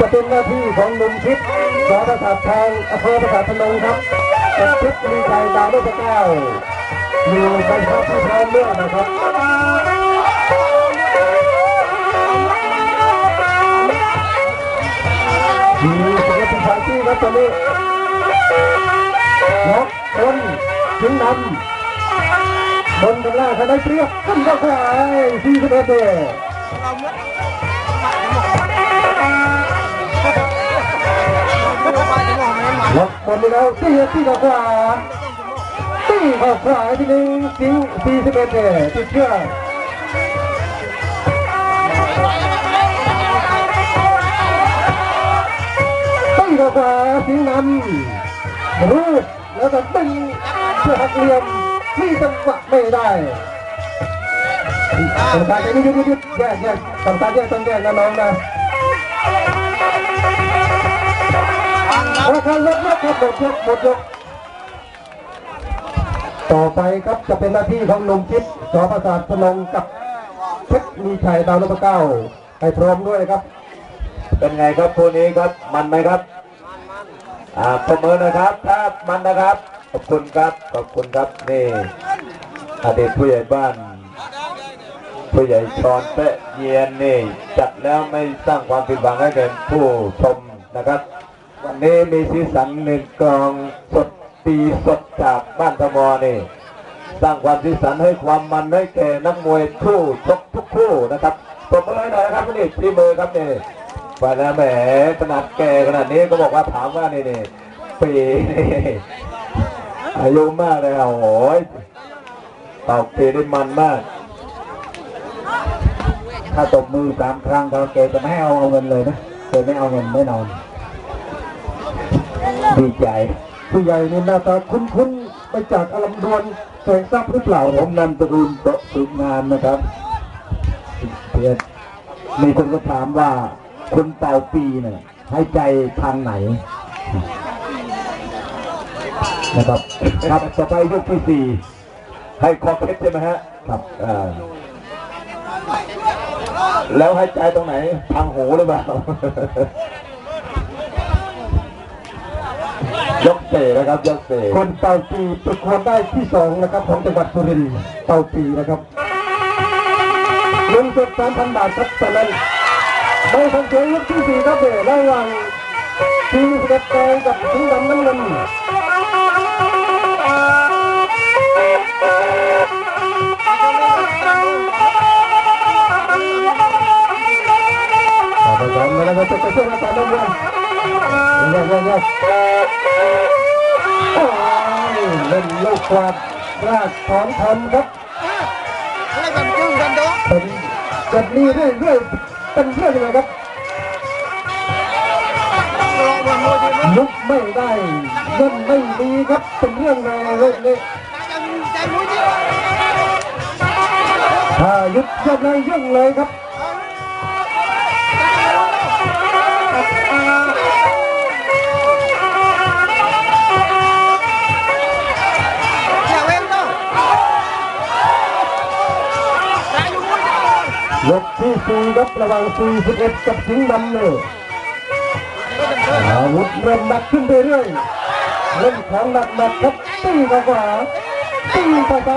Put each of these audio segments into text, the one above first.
จะเป็นหน้าที่ของหนุ่มทิพย์สอประสาททางอำเภอประสาทพนงครับกับทิพย์มีชัยดาวรุ่งแก้วอยู่ในภาพที่พร้อมเมื่อนะครับมีสุขภาพที่ครับตอนนี้ยกคนถึงนำบนกำลังคณะเปรียบขึ้นก็ขวายที่สิบเอ็ด ล็อกบนไปแล้วตีตีก็ขวาตีก็ขวาทีนึงสิงสี่สิบเอ็ดเดติดเชือกตีก็ขวาสิงนำรูปแล้วก็ดึงเพื่อหักเหลี่ยมที่จังหวะไม่ได้กรรมการจะยุดยุดยุดแยกแยกกรรมการแยกต้องแยกนะน้องนะ ครับหมดยกหมดยกต่อไปครับจะเป็นหน้าที่ของนุ่มคิดสอประสาทพนงกับเพชรมีชัยดาวนพเก้าให้พร้อมด้วยครับ เป็นไงครับคู่นี้ครับมันไหมครับอ่าประเมินนะครับถ้ามันนะครับ ขอบคุณครับขอบคุณครับนี่อดีตผู้ใหญ่บ้านผู้ใหญ่ชอนเปะเยียนนี่จัดแล้วไม่สร้างความผิดหวังให้แก่ผู้ชมนะครับ วันนี้มีสีสันหนึ่งกลองสดตีสดจากบ้านทมอนี่สร้างความสีสันให้ความมันให้แก่นักมวยคู่ชกทุกคู่นะครับปรบมือหน่อยนะครับนี่ที่มือครับนี่ไปแล้วแหมขนาดแก่ขนาดนี้ก็บอกว่าถามว่านี่นี่ปีนี่อายุมากเลยโอ้ยต่าปีได้มันมาก ถ้าตบมือสามครั้งเขาเกจะไม่ให้เอาเอาเงินเลยนะเกไม่เอาเงินแน่นอน ดีใจ ผู้ใหญ่นี่หน้าตาคุ้นๆไปจากอารมณ์ดวนแสงทรัพย์หรือเปล่าผมนำตระกูลโตสุงานนะครับเพื่อนมีคนก็ถามว่าคุณเป่าปีเนี่ยให้ใจทางไหนนะครับครับต่อไปยกที่สี่ให้คอเพชรใช่ไหมฮะครับอ่าแล้วให้ใจตรงไหน ทางหูหรือเปล่า ยกเตะนะครับยกเตะคนเต่าปีประกวดได้ที่สองนะครับของจังหวัดสุรินทร์เต่าปีนะครับเงินสดสามพันบาทครับตอนนั้นใบสังเกตยกที่สี่ครับเดี๋ยวระหว่างทีมเด็ดแดงกับทีมดำน้ำเงินต่อไปกันแล้วก็จะไปช่วยรักษาน้ำมันเงียบเงียบเงี กกวาดรากถอนทำครับอะไรกันจึ้งกันเด้อเป็นแบบนี้เรื่อยเรื่อยเป็นเรื่องยังไงครับรอวันโมดีมั้ยลุกไม่ได้เล่นไม่ดีครับเป็นเรื่องในเรื่องนี้ใจมุ้ยดิถ้ายุดยังไงยุ่งเลยครับ ยกที่สี่ครับระหว่าง41กับสิงห์ดำเนี่ยอาวุธเริ่มหนักขึ้นเรื่อยๆเล่นของหนักๆครับตีเข้าขวาตีเข้าไป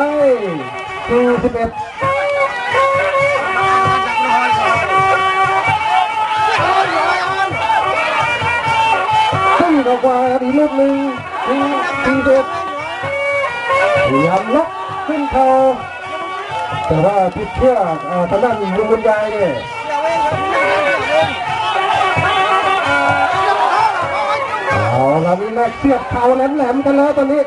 41ขึ้นเข้าขวาอีกลูกหนึ่งทีทีเด็ดพยายามล็อกขึ้นเข่า แต่ว่าที่เชื่อกอ่าทางด้านลุงบุญยายเนี่ยเอาละนี่แม่เชือกเข่าแหลมๆกันแล้วตอนนี้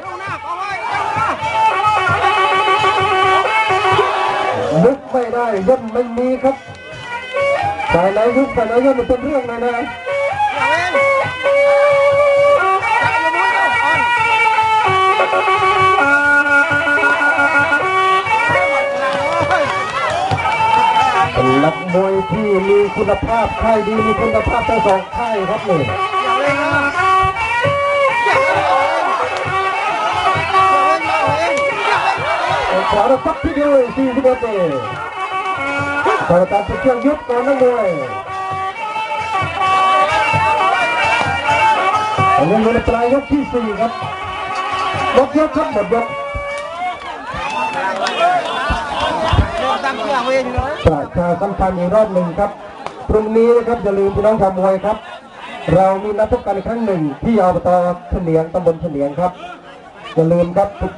ลุกไม่ได้ย่นไม่มีครับฝ่ายไหนลุกฝ่ายไหนย่นมันเป็นเรื่องเลยนะ มวยที่มีคุณภาพค่ายดีมีคุณภาพทั้งสองค่ายครับนี่ขอรับทักที่เดียวสี่สิบเอ็ดเองขอรับกเครื่องยุบก่อนนักมวยอันนี้อยู่ในปลายยกที่สี่ครับหมดยกครับหมดยก ตั้งเชือกเวงเลยประชาสัมพันธ์อีกรอบหนึ่งครับ พรุ่งนี้นะครับอย่าลืมพี่น้องชาวมวยครับ เรามีนัดพบกันอีกครั้งหนึ่งที่อบตเฉนียงตำบลเฉนียงครับ อย่าลืมครับทุก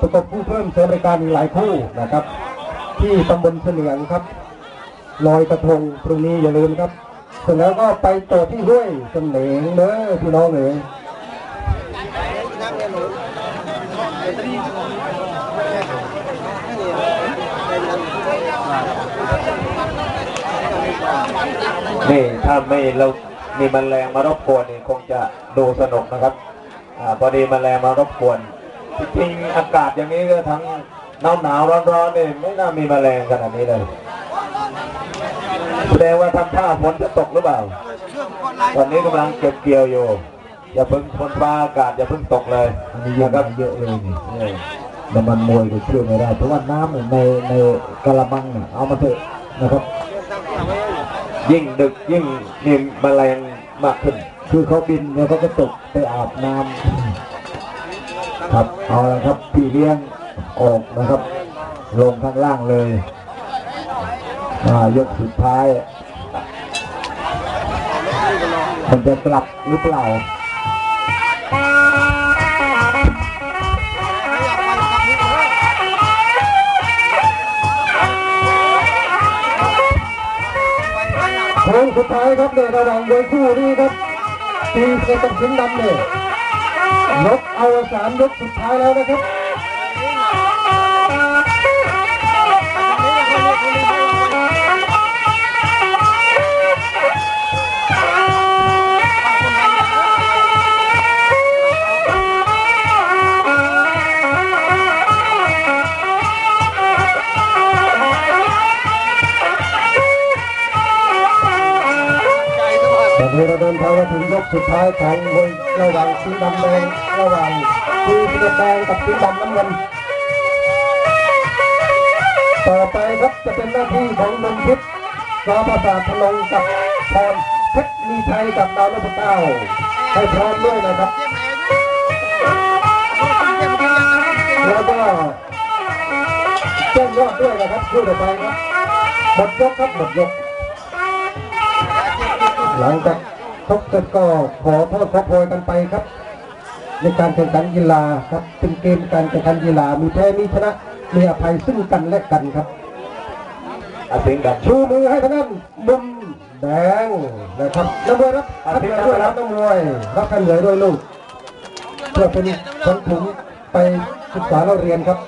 ประกบผู้เพิ่มเสริมรายการหลายคู่นะครับ ที่ตำบลเฉนียงครับลอยกระทงพรุ่งนี้อย่าลืมครับเสร็จแล้วก็ไปต่อที่ห้วยเฉนียงเด้อพี่น้องเอ๋ย นี่ถ้าไม่เรามีแมลงมารบกวนนี่คงจะดูสนุกนะครับอาพอดีแมลงมารบกวนจริงอากาศอย่างนี้ก็ทั้งหนาวหนาวร้อนร้อนนี่ไม่น่ามีแมลงขนาดนี้เลยแสดงว่าทำท่าฝนจะตกหรือเปล่าเชือกกดไลน์ตอนนี้กำลังเก็บเกี่ยวอยู่อย่าเพิ่งฝนฟ้าอากาศอย่าเพิ่งตกเลยอันนี้เยอะนะครับเยอะเลยนี่ นี่น้ำมันมวยก็ช่วยไม่ได้เพราะว่าน้ำเนี่ยในในกระมังเนี่ยเอามาเถอะนะครับตั้งเชือกเวงยิ่งดึกยิ่งมีแมลงมากขึ้น คือเขาบินแล้วเขาก็ตกไปอาบน้ำครับเอาละครับพี่เลี้ยงออกนะครับ ลงข้างล่างเลยอ่ายกสุดท้ายมันจะกลับหรือเปล่า สุดท้ายครับเนระหว่างมวยคู่นี้ครับตีเสกับสิงดำเนี่ยลบเอาสามยกสุดท้ายแล้วนะครับ ตอนนี้เราเดินทางมาถึงยกสุดท้ายของมวยระหว่างสีดำแดงระหว่างสีแดงกับสีดำน้ำเงินต่อไปครับจะเป็นหน้าที่ของนนทิพย์รอประสาทพนงกับพรเพชรมีชัยกับดาวนพเก้าให้พร้อมด้วยนะครับแล้วก็แจ้งยอดด้วยนะครับคู่ต่อไปครับหมดยกครับหมดยก หลังจากชกเสร็จก็ขอโทษขอโพยกันไปครับ ในการแข่งขันกีฬาครับเป็นเกมการแข่งขันกีฬามีแพ้มีชนะมีอภัยซึ่งกันและกันครับอาสิงห์ดำชูมือให้ทางด้านมุมแดงนะครับนักมวยรับคัดเหลือด้วยรับนักมวยรับคัดเหลือด้วยลูกเพื่อเป็นคนถุงไปศึกษาเราเรียนครับ